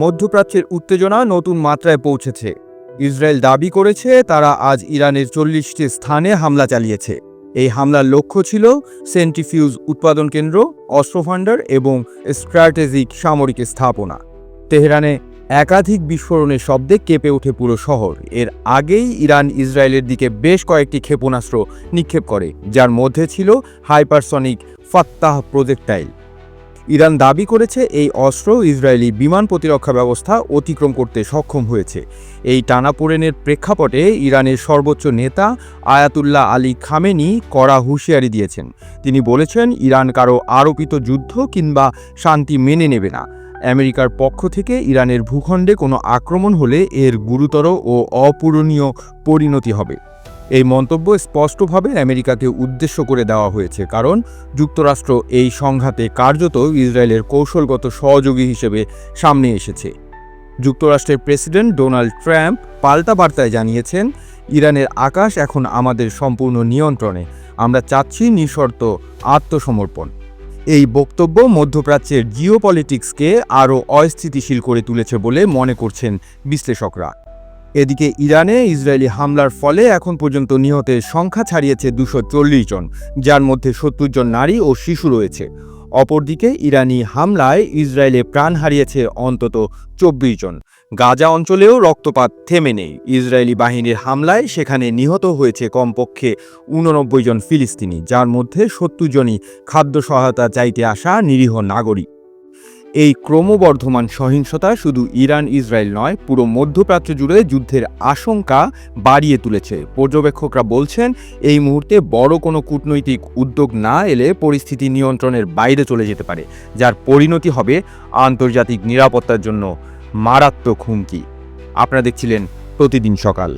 মধ্যপ্রাচ্যের উত্তেজনা নতুন মাত্রায় পৌঁছেছে। ইসরায়েল দাবি করেছে তারা আজ ইরানের চল্লিশটি স্থানে হামলা চালিয়েছে। এই হামলার লক্ষ্য ছিল সেন্ট্রিফিউজ উৎপাদন কেন্দ্র অস্ত্রভাণ্ডার এবং স্ট্র্যাটেজিক সামরিক স্থাপনা। তেহরানে একাধিক বিস্ফোরণের শব্দে কেঁপে ওঠে পুরো শহর। এর আগেই ইরান ইসরায়েলের দিকে বেশ কয়েকটি ক্ষেপণাস্ত্র নিক্ষেপ করে, যার মধ্যে ছিল হাইপারসনিক ফাত্তাহ প্রজেক্টাইল। ইরান দাবি করেছে এই অস্ত্র ইসরায়েলি বিমান প্রতিরক্ষা ব্যবস্থা অতিক্রম করতে সক্ষম হয়েছে। এই টানাপোড়েনের প্রেক্ষাপটে ইরানের সর্বোচ্চ নেতা আয়াতুল্লাহ আলী খামেনি কড়া হুঁশিয়ারি দিয়েছেন। তিনি বলেছেন, ইরান কারও আরোপিত যুদ্ধ কিংবা শান্তি মেনে নেবে না। আমেরিকার পক্ষ থেকে ইরানের ভূখণ্ডে কোনো আক্রমণ হলে এর গুরুতর ও অপূরণীয় পরিণতি হবে। এই মন্তব্য স্পষ্টভাবে আমেরিকাকে উদ্দেশ্য করে দেওয়া হয়েছে, কারণ যুক্তরাষ্ট্র এই সংঘাতে কার্যত ইসরায়েলের কৌশলগত সহযোগী হিসেবে সামনে এসেছে। যুক্তরাষ্ট্রের প্রেসিডেন্ট ডোনাল্ড ট্রাম্প পাল্টা বার্তায় জানিয়েছেন, ইরানের আকাশ এখন আমাদের সম্পূর্ণ নিয়ন্ত্রণে, আমরা চাচ্ছি নিঃশর্ত আত্মসমর্পণ। এই বক্তব্য মধ্যপ্রাচ্যের জিওপলিটিক্সকে আরও অস্থিতিশীল করে তুলেছে বলে মনে করছেন বিশ্লেষকরা। এদিকে ইরানে ইসরায়েলি হামলার ফলে এখন পর্যন্ত নিহতের সংখ্যা ছাড়িয়েছে দুশো জন, যার মধ্যে সত্তর জন নারী ও শিশু রয়েছে। অপরদিকে ইরানি হামলায় ইসরায়েলে প্রাণ হারিয়েছে অন্তত চব্বিশ জন। গাজা অঞ্চলেও রক্তপাত থেমে নেই। ইসরায়েলি বাহিনীর হামলায় সেখানে নিহত হয়েছে কমপক্ষে উননব্বই জন ফিলিস্তিনি, যার মধ্যে সত্তর জনই খাদ্য সহায়তা চাইতে আসা নিরীহ নাগরিক। এই ক্রমবর্ধমান সহিংসতা শুধু ইরান, ইসরায়েল নয়, পুরো মধ্যপ্রাচ্য জুড়ে যুদ্ধের আশঙ্কা বাড়িয়ে তুলেছে। পর্যবেক্ষকরা বলছেন, এই মুহূর্তে বড় কোনো কূটনৈতিক উদ্যোগ না এলে পরিস্থিতি নিয়ন্ত্রণের বাইরে চলে যেতে পারে, যার পরিণতি হবে আন্তর্জাতিক নিরাপত্তার জন্য মারাত্মক হুমকি। আপনারা দেখছিলেন প্রতিদিন সকাল।